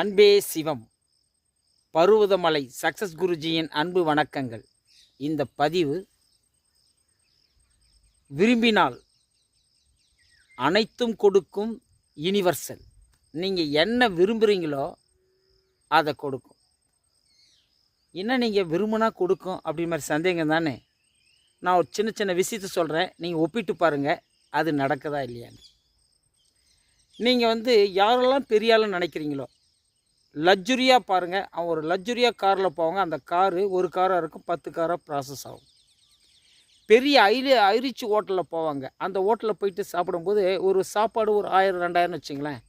அன்பே சிவம். பருவதமலை சக்சஸ் குருஜியின் அன்பு வணக்கங்கள். இந்த பதிவு விரும்பினால் அனைத்தும் கொடுக்கும் யுனிவர்சல் நீங்கள் என்ன விரும்புகிறீங்களோ அதை கொடுக்கும். என்ன நீங்கள் விரும்பினா கொடுக்கும் அப்படி மாதிரி சந்தேகம் தானே? நான் ஒரு சின்ன சின்ன விஷயத்த சொல்கிறேன் நீங்கள் ஒப்பிட்டு பாருங்கள் அது நடக்குதா இல்லையான்னு. நீங்கள் வந்து யாரெல்லாம் பெரிய நினைக்கிறீங்களோ லக்ஜுரியாக பாருங்கள் அவன் ஒரு லக்ஜுரியாக காரில் போவாங்க. அந்த காரு ஒரு காராக இருக்கும் பத்து காராக ப்ராசஸ் ஆகும். பெரிய ஐலி ஐரிச்சு ஹோட்டலில் போவாங்க. அந்த ஹோட்டலில் போயிட்டு சாப்பிடும்போது ஒரு சாப்பாடு ஒரு ஆயிரம் ரெண்டாயிரம்னு வச்சுங்களேன்.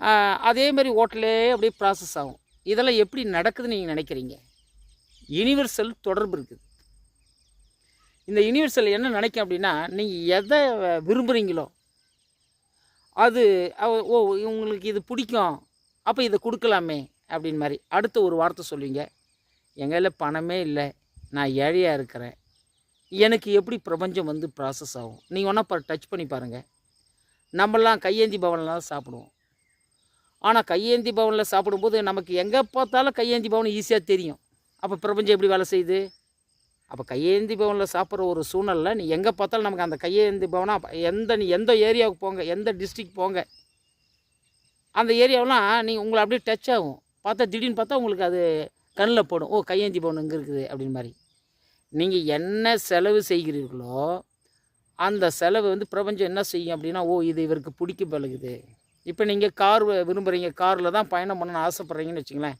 அதேமாரி அதே மாதிரி ஹோட்டலே அப்படியே ப்ராசஸ் ஆகும். இதெல்லாம் எப்படி நடக்குதுன்னு நீங்கள் நினைக்கிறீங்க? யுனிவர்சல் தொடர்பு இருக்குது. இந்த யுனிவர்சல் என்ன நினைக்கும் அப்படின்னா நீங்கள் எதை விரும்புகிறீங்களோ அது ஓ உங்களுக்கு இது பிடிக்கும். அப்போ இதை கொடுக்கலாமே அப்படின்னு மாதிரி அடுத்த ஒரு வார்த்தை சொல்லுவீங்க. எங்கையில் பணமே இல்லை நான் ஏழையாக இருக்கிறேன். எனக்கு எப்படி பிரபஞ்சம் வந்து ப்ராசஸ் ஆகும்? நீங்கள் ஒன்றா பா டச் பண்ணி பாருங்கள் நம்மலாம் கையேந்தி பவனில் தான் சாப்பிடுவோம். ஆனால் கையேந்தி பவனில் சாப்பிடும்போது நமக்கு எங்கே பார்த்தாலும் கையேந்தி பவன் ஈஸியாக தெரியும். அப்போ பிரபஞ்சம் எப்படி வேலை செய்யுது? அப்போ கையேந்தி பவனில் சாப்பிட்ற ஒரு சூழ்நிலை நீ எங்கே பார்த்தாலும் நமக்கு அந்த கையேந்தி பவனாக எந்த நீ எந்த ஏரியாவுக்கு போங்க எந்த டிஸ்ட்ரிக்ட் போங்க அந்த ஏரியாவெலாம் நீங்கள் உங்களை அப்படியே டச் ஆகும். பார்த்தா திடீர்னு பார்த்தா உங்களுக்கு அது கண்ணில் போடும். ஓ கையேந்தி பவன் இங்கே இருக்குது அப்படின்னு மாதிரி. நீங்கள் என்ன செலவு செய்கிறீர்களோ அந்த செலவு வந்து பிரபஞ்சம் என்ன செய்யும் அப்படின்னா ஓ இது இவருக்கு பிடிக்க பழகுது இப்போ நீங்கள் கார் விரும்புகிறீங்க காரில் தான் பயணம் பண்ணணும்னு ஆசைப்பட்றீங்கன்னு வச்சுங்களேன்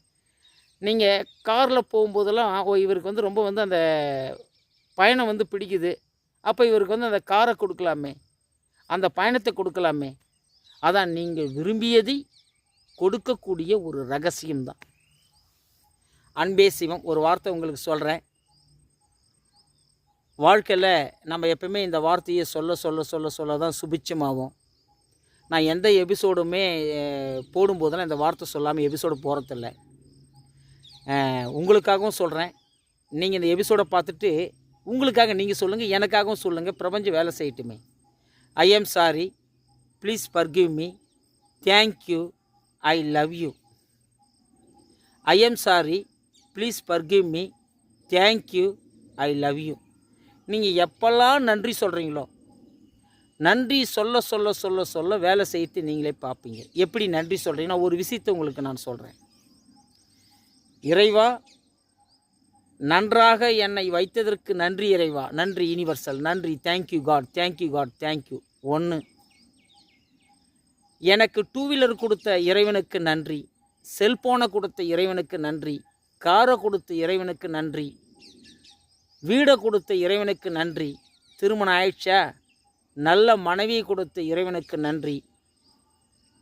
நீங்கள் காரில் போகும்போதெல்லாம் ஓ இவருக்கு வந்து ரொம்ப வந்து அந்த பயணம் வந்து பிடிக்குது. அப்போ இவருக்கு வந்து அந்த காரை கொடுக்கலாமே அந்த பயணத்தை கொடுக்கலாமே. அதான் நீங்கள் விரும்பியதை கொடுக்கக்கூடிய ஒரு ரகசியம்தான். அன்பே சிவம் ஒரு வார்த்தை உங்களுக்கு சொல்கிறேன் வாழ்க்கையில் நம்ம எப்பவுமே இந்த வார்த்தையை சொல்ல சொல்ல சொல்ல சொல்ல தான் சுபிச்சமாகும் நான் எந்த எபிசோடுமே போடும்போதெல்லாம் இந்த வார்த்தை சொல்லாமல் எபிசோடு போகிறதில்ல உங்களுக்காகவும் சொல்கிறேன் நீங்கள் இந்த எபிசோடை பார்த்துட்டு உங்களுக்காக நீங்கள் சொல்லுங்கள் எனக்காகவும் சொல்லுங்கள் பிரபஞ்சம் வேலை செய்யட்டுமே. I am sorry please forgive me thank you I love you I am sorry please forgive me thank you I love you நீங்கள் எப்போல்லாம் நன்றி சொல்கிறீங்களோ நன்றி சொல்ல சொல்ல சொல்ல சொல்ல வேலை செய்து நீங்களே பார்ப்பீங்க. எப்படி நன்றி சொல்கிறீங்கன்னா ஒரு விஷயத்தை உங்களுக்கு நான் சொல்கிறேன் இறைவா நன்றாக என்னை வைத்ததற்கு நன்றி இறைவா. நன்றி யூனிவர்சல் நன்றி. Thank you God thank you God thank you ஒன்று எனக்கு டூ வீலர் கொடுத்த இறைவனுக்கு நன்றி. செல்போனை கொடுத்த இறைவனுக்கு நன்றி. காரை கொடுத்த இறைவனுக்கு நன்றி. வீடை கொடுத்த இறைவனுக்கு நன்றி. திருமணம் ஆயிடுச்சா? நல்ல மனைவியை கொடுத்த இறைவனுக்கு நன்றி.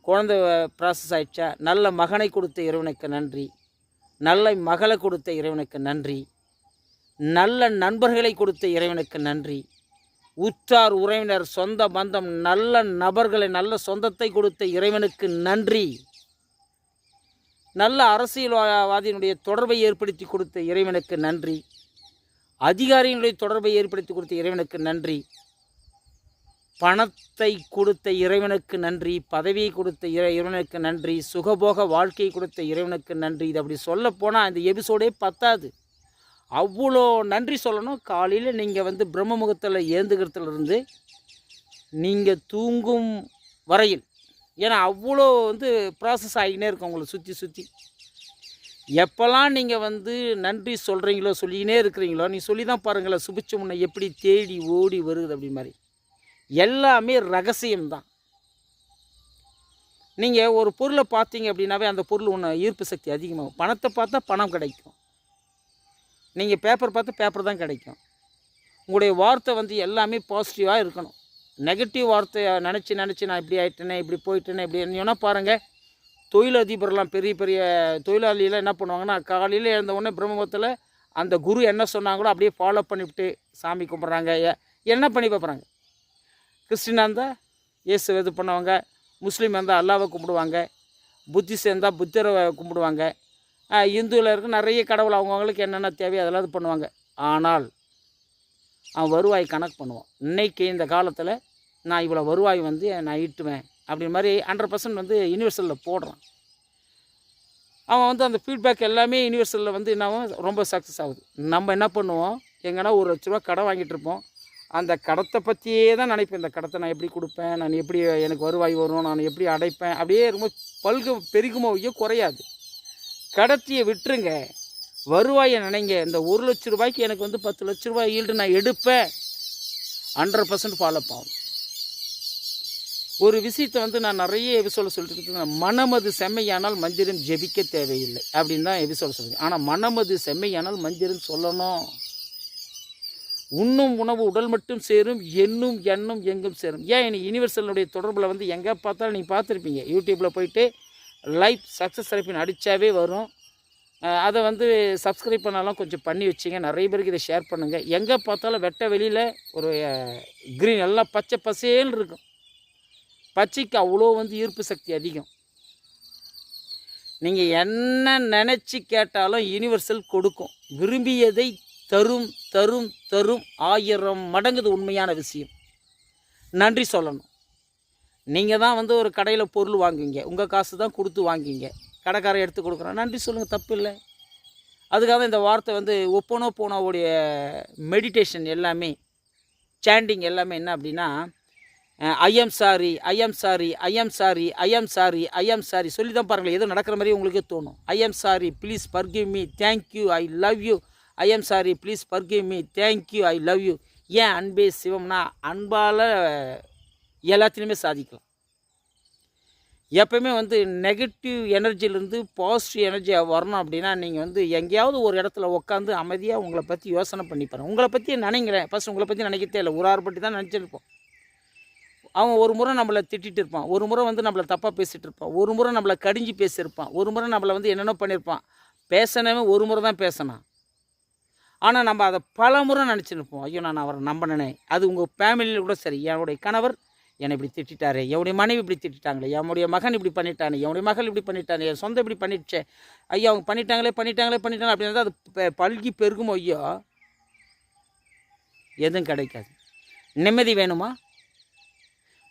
குழந்தை ப்ராசஸ் ஆயிடுச்சா? நல்ல மகனை கொடுத்த இறைவனுக்கு நன்றி. நல்ல மகளை கொடுத்த இறைவனுக்கு நன்றி. நல்ல நண்பர்களை கொடுத்த இறைவனுக்கு நன்றி. உற்றார் உறவினர் சொந்த பந்தம் நல்ல நபர்களை நல்ல சொந்தத்தை கொடுத்த இறைவனுக்கு நன்றி. நல்ல அரசியல்வாதியினுடைய தொடர்பை ஏற்படுத்தி கொடுத்த இறைவனுக்கு நன்றி. அதிகாரியினுடைய தொடர்பை ஏற்படுத்தி கொடுத்த இறைவனுக்கு நன்றி. பணத்தை கொடுத்த இறைவனுக்கு நன்றி பதவியை கொடுத்த இறை இறைவனுக்கு நன்றி சுகபோக வாழ்க்கையை கொடுத்த இறைவனுக்கு நன்றி. இது அப்படி சொல்ல போனால் இந்த எபிசோடே பத்தாது. அவ்வளோ நன்றி சொல்லணும். காலையில் நீங்கள் வந்து பிரம்ம முகத்தில் ஏந்துக்கிறதுலேருந்து நீங்கள் தூங்கும் வரையில். ஏன்னா அவ்வளோ வந்து ப்ராசஸ் ஆகினே இருக்கும் உங்களை சுற்றி சுற்றி எப்போல்லாம் நீங்கள் வந்து நன்றி சொல்கிறீங்களோ சொல்லிக்கினே இருக்கிறீங்களோ நீ சொல்லி தான் பாருங்களேன் சுபிச்ச முன்னை எப்படி தேடி ஓடி வருது அப்படி மாதிரி. எல்லாமே ரகசியம்தான். நீங்கள் ஒரு பொருளை பார்த்தீங்க அப்படின்னாவே அந்த பொருள் ஒன்று ஈர்ப்பு சக்தி அதிகமாகும். பணத்தை பார்த்தா பணம் கிடைக்கும். நீங்கள் பேப்பர் பார்த்து பேப்பர் தான் கிடைக்கும். உங்களுடைய வார்த்தை வந்து எல்லாமே பாசிட்டிவாக இருக்கணும். நெகட்டிவ் வார்த்தையை நினச்சி நினச்சி நான் இப்படி ஆகிட்டேனே இப்படி போயிட்டேனே இப்படி வேணால் பாருங்கள் தொழிலதிபர்லாம் பெரிய பெரிய தொழிலாளியெல்லாம் என்ன பண்ணுவாங்கன்னா காலையில் எழுந்த உடனே பிரம்மபுரத்தில் அந்த குரு என்ன சொன்னாங்களோ அப்படியே ஃபாலோ பண்ணிவிட்டு சாமி கும்பிட்றாங்க. என்ன பண்ணி பார்க்குறாங்க கிறிஸ்டினாக இருந்தால் இயேசு இது பண்ணுவாங்க. முஸ்லீம் இருந்தால் அல்லாவை கும்பிடுவாங்க. புத்திஸ்ட் இருந்தால் புத்தரை கும்பிடுவாங்க. இந்துவில் இருக்க நிறைய கடவுள் அவங்கவுங்களுக்கு என்னென்ன தேவையோ அதெல்லாம் இது பண்ணுவாங்க. ஆனால் அவன் வருவாய் கணக்கு பண்ணுவான். இன்னைக்கு இந்த காலத்தில் நான் இவ்வளோ வருவாய் வந்து நான் ஈட்டுவேன் அப்படி மாதிரி ஹண்ட்ரட் பர்சன்ட் வந்து யூனிவர்சலில் போடுறான். அவன் வந்து அந்த ஃபீட்பேக் எல்லாமே யூனிவர்சலில் வந்து என்னாகும் ரொம்ப சக்ஸஸ் ஆகுது. நம்ம என்ன பண்ணுவோம்? எங்கன்னா ஒரு லட்ச ரூபா கடன் வாங்கிட்டு இருப்போம். அந்த கடத்தை பற்றியே தான் நினைப்பேன். இந்த கடத்தை நான் எப்படி கொடுப்பேன்? நான் எப்படி எனக்கு வருவாய் வரும்? நான் எப்படி அடைப்பேன்? அப்படியே ரொம்ப பல்கு பெருகுமோ ஐயோ குறையாது. கடத்தியை விட்டுருங்க. வருவாயை நினைங்க. இந்த ஒரு லட்ச ரூபாய்க்கு எனக்கு வந்து பத்து லட்ச ரூபாய் ஈல்டு நான் எடுப்பேன். ஹண்ட்ரட் பர்சன்ட் ஃபாலோ ஆகும் ஒரு விஷயத்தை வந்து நான் நிறைய எபிசோட சொல்லிட்டு இருக்கேன். மனமது செம்மையானால் மந்திரம் ஜெபிக்க தேவையில்லை. அப்படின்னு தான் எபிசோட சொல்லுங்க ஆனால் மனமது செம்மையானால் மந்திரம் சொல்லணும். உண்ணும் உணவு உடல் மட்டும் சேரும் எண்ணும் எண்ணும் எங்கும் சேரும். ஏன் எனக்கு யூனிவர்சலுடைய தொடர்பில் வந்து எங்கே பார்த்தாலும் நீங்கள் பார்த்துருப்பீங்க. யூடியூப்பில் போயிட்டு லைஃப் சக்ஸஸ் தெரப்பின்னு அடித்தாவே வரும். அதை வந்து சப்ஸ்கிரைப் பண்ணாலும் கொஞ்சம் பண்ணி வச்சிங்க. நிறைய பேருக்கு இதை ஷேர் பண்ணுங்கள் எங்கே பார்த்தாலும் வெட்ட வெளியில் ஒரு க்ரீன் எல்லாம் பச்சை பசேல்னு இருக்கும். பச்சைக்கு அவ்வளோ வந்து ஈர்ப்பு சக்தி அதிகம். நீங்கள் என்ன நினச்சி கேட்டாலும் யூனிவர்சல் கொடுக்கும். விரும்பியதை தரும் தரும் தரும் ஆயிரம் மடங்குது உண்மையான விஷயம். நன்றி சொல்லணும். நீங்கள் தான் வந்து ஒரு கடையில் பொருள் வாங்குவீங்க. உங்கள் காசு தான் கொடுத்து வாங்குவீங்க. கடைக்காரன் எடுத்து கொடுக்குறான். நன்றி சொல்லுங்கள் தப்பு இல்லை அதுக்காக இந்த வார்த்தை வந்து ஒப்பனோ போனோவுடைய மெடிடேஷன் எல்லாமே சாண்டிங் எல்லாமே என்ன அப்படின்னா I'm sorry I'm sorry I'm sorry I'm sorry I'm sorry சொல்லி தான் பாருங்களேன் எதுவும் நடக்கிற மாதிரி உங்களுக்கே தோணும். I'm sorry please forgive me thank you I love you I'm sorry please forgive me thank you I love you ஏன் அன்பே சிவம்னா அன்பால் எல்லாத்துலேயுமே சாதிக்கலாம். எப்பயுமே வந்து நெகட்டிவ் எனர்ஜிலேருந்து பாசிட்டிவ் எனர்ஜியாக வரணும் அப்படின்னா நீங்கள் வந்து எங்கேயாவது ஒரு இடத்துல உட்காந்து அமைதியாக உங்களை பற்றி யோசனை பண்ணி உங்களை பற்றி நினைக்கிறேன். ஃபஸ்ட் உங்களை பற்றி நினைக்கிறதே இல்லை. ஒரு ஆறு பற்றி தான் நினச்சிருப்போம். அவன் ஒரு முறை நம்மளை திட்டிட்டு இருப்பான். ஒரு முறை வந்து நம்மளை தப்பாக பேசிகிட்டு இருப்பான். ஒரு முறை நம்மளை கடிஞ்சு பேசியிருப்பான். ஒரு முறை நம்மளை வந்து என்னென்ன பண்ணியிருப்பான். பேசினவன் ஒரு முறை தான் பேசினான். ஆனால் நம்ம அதை பல முறை நினச்சிருப்போம். ஐயோ நான் அவரை நம்பினேனே. அது உங்கள் ஃபேமிலியில் கூட சரி. என்னுடைய கணவர் என்னை இப்படி திட்டாரு என்னுடைய மனைவி இப்படி திட்டாங்களே என்னுடைய மகன் இப்படி பண்ணிட்டானே. என்னுடைய மகள் இப்படி பண்ணிட்டானே. என் சொந்தம் இப்படி பண்ணிடுச்சே. ஐயோ அவங்க பண்ணிட்டாங்களே பண்ணிட்டாங்களே பண்ணிட்டாங்க அப்படின்னா அது பல்கி பெருகும் ஐயோ. எதுவும் கிடைக்காது. நிம்மதி வேணுமா?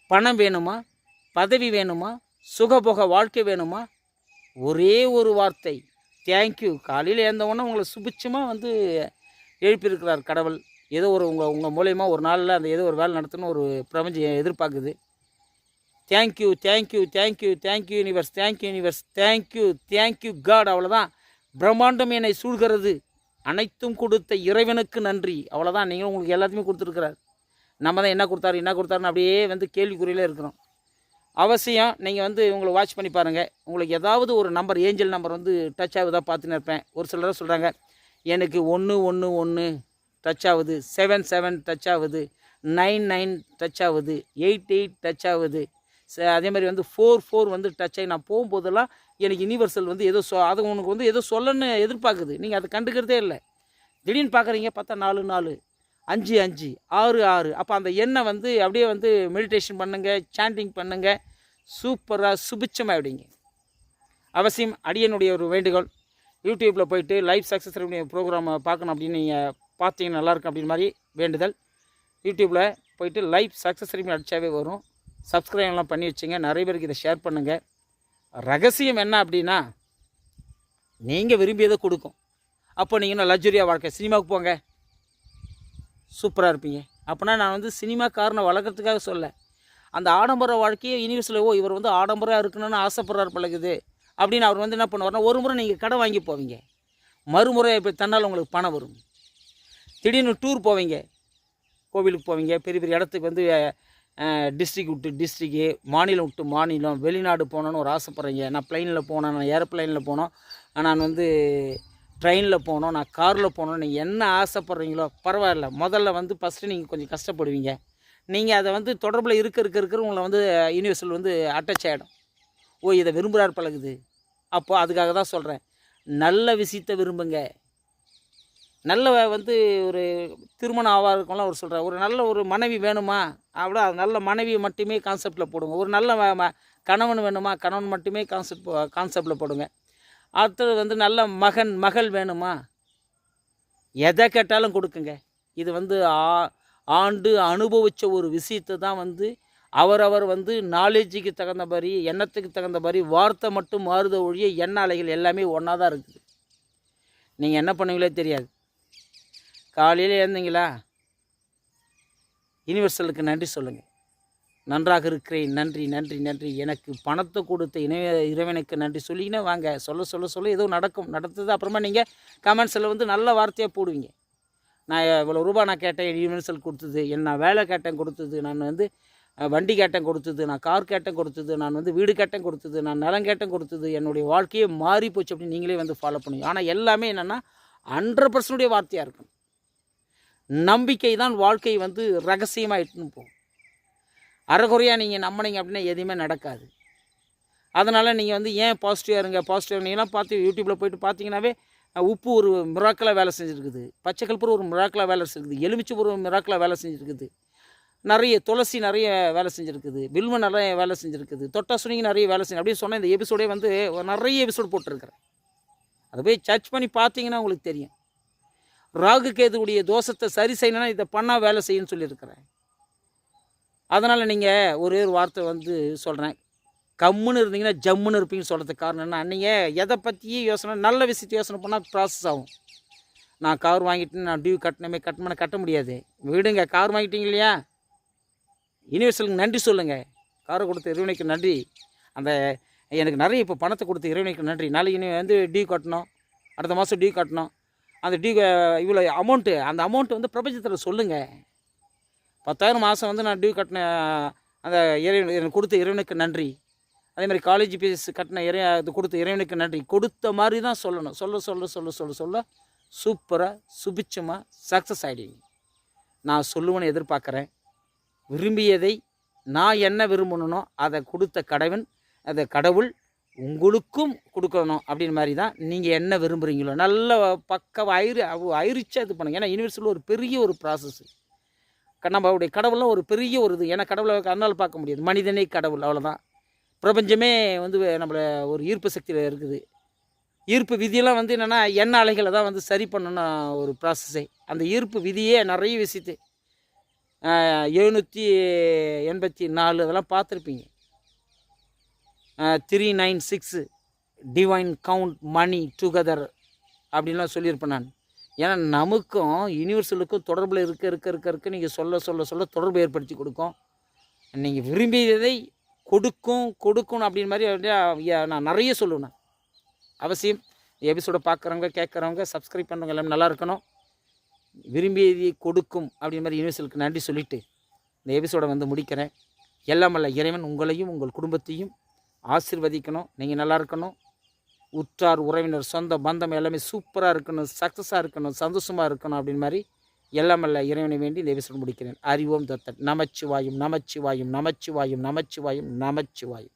பணம் வேணுமா? பதவி வேணுமா? சுகபோக வாழ்க்கை வேணுமா? ஒரே ஒரு வார்த்தை. தேங்க்யூ காலையில் எழுந்தவொடனே உங்களை சுபிச்சமாக வந்து எழுப்பியிருக்கிறார் கடவுள். ஏதோ ஒரு உங்கள் உங்கள் மூலயமா ஒரு நாளில் அந்த ஏதோ ஒரு வேலை நடத்தணும் ஒரு பிரபஞ்சம் எதிர்பார்க்குது. Thank you thank you thank you thank you universe thank you universe thank you thank you God அவ்வளோதான் பிரம்மாண்டம் என்னை சூழ்கிறது. அனைத்தும் கொடுத்த இறைவனுக்கு நன்றி. அவ்வளோதான் நீங்களும் உங்களுக்கு எல்லாத்தையுமே கொடுத்துருக்குறாரு. நம்ம தான் என்ன கொடுத்தாரு என்ன கொடுத்தாருன்னு அப்படியே வந்து கேள்விக்குறியில் இருக்கிறோம். அவசியம் நீங்கள் வந்து உங்களை வாட்ச் பண்ணி பாருங்கள் உங்களுக்கு ஏதாவது ஒரு நம்பர் ஏஞ்சல் நம்பர் வந்து டச் ஆகுதா பார்த்துன்னு இருப்பேன். ஒரு சிலராக சொல்கிறாங்க எனக்கு ஒன்று ஒன்று ஒன்று டச் ஆகுது. செவன் செவன் டச் ஆகுது. நைன் நைன் டச் ஆகுது. எயிட் எயிட் டச் ஆகுது. ச- அதே மாதிரி வந்து ஃபோர் ஃபோர் வந்து டச் ஆகி நான் போகும்போதெல்லாம் எனக்கு யூனிவர்சல் வந்து ஏதோ சொ அது உனக்கு வந்து ஏதோ சொல்லணும்னு எதிர்பார்க்குது. நீங்கள் அதை கண்டுக்கிறதே இல்லை. திடீர்னு பார்க்குறீங்க பார்த்தா நாலு நாலு அஞ்சு அஞ்சு ஆறு ஆறு. அப்போ அந்த எண்ணெய் வந்து அப்படியே வந்து மெடிடேஷன் பண்ணுங்கள் சாண்டிங் பண்ணுங்கள் சூப்பராக சுபிச்சமாகிடுங்க அவசியம் அடியனுடைய ஒரு வேண்டுகோள். யூடியூப்பில் போயிட்டு லைஃப் சக்ஸஸ் ப்ரோக்ராமை பார்க்கணும் அப்படின்னு நீங்கள் பார்த்தீங்கன்னா நல்லாயிருக்கும் அப்படின் மாதிரி வேண்டுதல். யூடியூப்பில் போயிட்டு லைஃப் சக்ஸஸ் அடித்தாவே வரும். சப்ஸ்கிரைப்லாம் பண்ணி வச்சுங்க. நிறைய பேருக்கு இதை ஷேர் பண்ணுங்கள் ரகசியம் என்ன அப்படின்னா நீங்கள் விரும்பியதை கொடுக்கும். அப்போ நீங்கள் இன்னும் லக்ஸுரியாக வாழ்க்கை சினிமாவுக்கு போங்க. சூப்பராக இருப்பீங்க. அப்போனா நான் வந்து சினிமா காரனை வளர்க்குறதுக்காக சொல்ல அந்த ஆடம்பர வாழ்க்கையை யூனிவர்ஸில் ஓ இவர் வந்து ஆடம்பராக இருக்கணும்னு ஆசைப்படுறாரு பழகுது. அப்படின்னு அவர் வந்து என்ன பண்ணுவார்னா ஒரு முறை நீங்கள் கடை வாங்கி போவீங்க. மறுமுறை இப்போ தன்னால் உங்களுக்கு பணம் வரும். திடீர்னு டூர் போவீங்க. கோவிலுக்கு போவீங்க. பெரிய பெரிய இடத்துக்கு வந்து டிஸ்ட்ரிக் விட்டு டிஸ்ட்ரிக்கு மாநிலம் விட்டு மாநிலம் வெளிநாடு போகணுன்னு ஒரு ஆசைப்பட்றீங்க. நான் ப்ளைனில் போனேன் நான் ஏரோப்ளைனில் போனோம். நான் வந்து ட்ரெயினில் போகணும் நான் காரில் போனோம் நீங்கள் என்ன ஆசைப்பட்றீங்களோ பரவாயில்ல. முதல்ல வந்து ஃபஸ்ட்டு நீங்கள் கொஞ்சம் கஷ்டப்படுவீங்க. நீங்கள் அதை வந்து தொடர்பில் இருக்க இருக்க இருக்க உங்களை வந்து யூனிவர்சல் வந்து அட்டாச் ஆகிடும் ஓ இதை விரும்புகிறார் பழகுது. அப்போது அதுக்காக தான் சொல்கிறேன் நல்ல விஷயத்தை விரும்புங்க. நல்ல வந்து ஒரு திருமணம் ஆவா இருக்கும்லாம் அவர் சொல்கிறார் ஒரு நல்ல ஒரு மனைவி வேணுமா? அவ்வளோ அது நல்ல மனைவி மட்டுமே கான்செப்டில் போடுங்க. ஒரு நல்ல ம- கணவன் வேணுமா? கணவன் மட்டுமே கான்செப்ட் கான்செப்டில் போடுங்க. அடுத்தது வந்து நல்ல மகன் மகள் வேணுமா? எதை கேட்டாலும் கொடுக்குங்க. இது வந்து ஆ ஆண்டு அனுபவித்த ஒரு விஷயத்தை தான் வந்து அவரவர் வந்து நாலேஜுக்கு தகுந்த மாதிரி எண்ணத்துக்கு தகுந்த மாதிரி வார்த்தை மட்டும் மாறுத ஒழிய எண்ண அலைகள் எல்லாமே ஒன்றா தான் இருக்குது. நீங்கள் என்ன பண்ணுவீங்களே தெரியாது. காலையில் எழுந்தீங்களா? யூனிவர்சலுக்கு நன்றி சொல்லுங்கள் நன்றாக இருக்கிறேன். நன்றி நன்றி நன்றி. எனக்கு பணத்தை கொடுத்த இணைய இறைவனுக்கு நன்றி சொல்லிங்கன்னா வாங்க. சொல்ல சொல்ல சொல்ல ஏதோ நடக்கும். நடந்தது அப்புறமா நீங்கள் கமெண்ட்ஸில் வந்து நல்ல வார்த்தையாக போடுவீங்க. நான் இவ்வளோ ரூபா நான் கேட்டேன் யூனிவர்சல் கொடுத்தது. என் நான் வேலை கேட்டேன் கொடுத்தது. நான் வந்து வண்டி கேட்டேன் கொடுத்தது. நான் கார் கேட்டேன் கொடுத்தது. நான் வந்து வீடு கேட்டேன் கொடுத்தது. நான் நிலம் கேட்டேன் கொடுத்தது. என்னுடைய வாழ்க்கையே மாறி போச்சு அப்படின்னு நீங்களே வந்து ஃபாலோ பண்ணுவீங்க. ஆனால் எல்லாமே என்னென்னா ஹண்ட்ரட் பர்சன்டுடைய வார்த்தையாக இருக்கும் நம்பிக்கை தான் வாழ்க்கை வந்து ரகசியமாக இட்டுன்னு போகும். அறகுறையாக நீங்கள் நம்பினீங்க அப்படின்னா எதுவுமே நடக்காது. அதனால் நீங்கள் வந்து ஏன் பாசிட்டிவாக இருங்க பாசிட்டிவ் நீங்களாம் பார்த்து யூடியூப்பில் போயிட்டு பார்த்தீங்கன்னாவே உப்பு ஒரு மிராக்கலாக வேலை செஞ்சுருக்குது. பச்சை கல்பூர் ஒரு மிராக்கலாக வேலை செஞ்சுருக்குது. எலுமிச்சை ஒரு மிராக்கலாக வேலை செஞ்சுருக்குது. நிறைய துளசி நிறைய வேலை செஞ்சுருக்குது. வில்வ நிறைய வேலை செஞ்சுருக்குது. தொட்டா சுனிங்க நிறைய வேலை செஞ்சு அப்படின்னு சொன்னால் இந்த எபிசோடே வந்து ஒரு நிறைய எபிசோடு போட்டிருக்கிறேன். அதை போய் சர்ச் பண்ணி பார்த்தீங்கன்னா உங்களுக்கு தெரியும். ராகு கேதுவுடைய தோஷத்தை சரி செய்யணும்னா இதை பண்ணால் வேலை செய்யுன்னு சொல்லியிருக்கிறேன் அதனால் நீங்கள் ஒரே ஒரு வார்த்தை வந்து சொல்கிறேன் கம்முன்னு இருந்தீங்கன்னா ஜம்முன்னு இருப்பீங்கன்னு சொல்கிறதுக்கு காரணம் என்ன? நீங்கள் எதை பற்றியும் யோசனை நல்ல விஷயத்தை யோசனை பண்ணால் ப்ராசஸ் ஆகும். நான் கார் வாங்கிட்டு நான் டியூ கட்டணுமே கட்டணுமே கட்ட முடியாது. விடுங்க கார் வாங்கிட்டீங்க இல்லையா? யூனிவர்சலுக்கு நன்றி சொல்லுங்கள் காரை கொடுத்த இறைவனுக்கு நன்றி. அந்த எனக்கு நிறைய இப்போ பணத்தை கொடுத்த இறைவனுக்கு நன்றி. நாளைக்கு இனி வந்து டியூ கட்டணும். அடுத்த மாதம் டியூ கட்டணும். அந்த டியூ இவ்வளோ அமௌண்ட்டு அந்த அமௌண்ட்டு வந்து பிரபஞ்சத்தில் சொல்லுங்கள் பத்தாயிரம் மாதம் வந்து நான் டியூ கட்டின அந்த இறைவன் எனக்கு கொடுத்த இறைவனுக்கு நன்றி. அதே மாதிரி காலேஜ் ஃபீஸ் கட்டின இறை இது கொடுத்த இறைவனுக்கு நன்றி. கொடுத்த மாதிரி தான் சொல்லணும். சொல்ல சொல்ல சொல்ல சொல்ல சொல்ல சூப்பராக சுபிச்சமாக சக்ஸஸ் ஆகிடுவீங்க நான் சொல்லுவேன்னு எதிர்பார்க்குறேன். விரும்பியதை நான் என்ன விரும்பணுனோ அதை கொடுத்த கடவன் அதை கடவுள் உங்களுக்கும் கொடுக்கணும் அப்படின்னு மாதிரி தான் நீங்கள் என்ன விரும்புகிறீங்களோ நல்ல பக்க ஐரு ஐரிச்சா இது பண்ணுங்க. ஏன்னா யூனிவர்ஸில் ஒரு பெரிய ஒரு ப்ராசஸ் நம்ம அவருடைய கடவுள்லாம் ஒரு பெரிய ஒரு இது. ஏன்னா கடவுளை கண்ணால் பார்க்க முடியாது. மனிதனே கடவுள் அவ்வளோதான் பிரபஞ்சமே வந்து நம்மளை ஒரு ஈர்ப்பு சக்தியில் இருக்குது. ஈர்ப்பு விதியெல்லாம் வந்து என்னென்னா எண்ண அலைகளை தான் வந்து சரி பண்ணணும் ஒரு ப்ராசஸே அந்த ஈர்ப்பு விதியே நிறைய விஷயத்து. எழுநூற்றி எண்பத்தி நாலு அதெல்லாம் பார்த்துருப்பீங்க. Three nine six divine count money together அப்படின்லாம் சொல்லியிருப்பேன் நான். ஏன்னா நமக்கும் யூனிவர்சலுக்கும் தொடர்பில் இருக்க இருக்க இருக்க இருக்க நீங்கள் சொல்ல சொல்ல சொல்ல தொடர்பு ஏற்படுத்தி கொடுக்கும். நீங்கள் விரும்பியதை கொடுக்கும் கொடுக்கணும் அப்படின்னு மாதிரி நான் நிறைய சொல்லுவேன் அவசியம். எபிசோடை பார்க்குறவங்க கேட்குறவங்க சப்ஸ்கிரைப் பண்ணுறவங்க எல்லாமே நல்லா இருக்கணும். விரும்பியதை கொடுக்கும் அப்படின் மாதிரி யூனிவர்சலுக்கு நன்றி சொல்லிவிட்டு இந்த எபிசோடை வந்து முடிக்கிறேன். எல்லாம் வல்ல இறைவன் உங்களையும் உங்கள் குடும்பத்தையும் ஆசீர்வதிக்கணும் நீங்கள் நல்லா இருக்கணும். உற்றார் உறவினர் சொந்த பந்தம் எல்லாமே சூப்பராக இருக்கணும் சக்ஸஸாக இருக்கணும் சந்தோஷமாக இருக்கணும் அப்படின்னு மாதிரி எல்லாம் இறைவனை வேண்டி இந்த எபிசோட் முடிக்கிறேன். அறிவோம் தத்தன். நமச்சிவாயும் நமச்சிவாயும் நமச்சிவாயும் நமச்சிவாயும் நமச்சிவாயும்.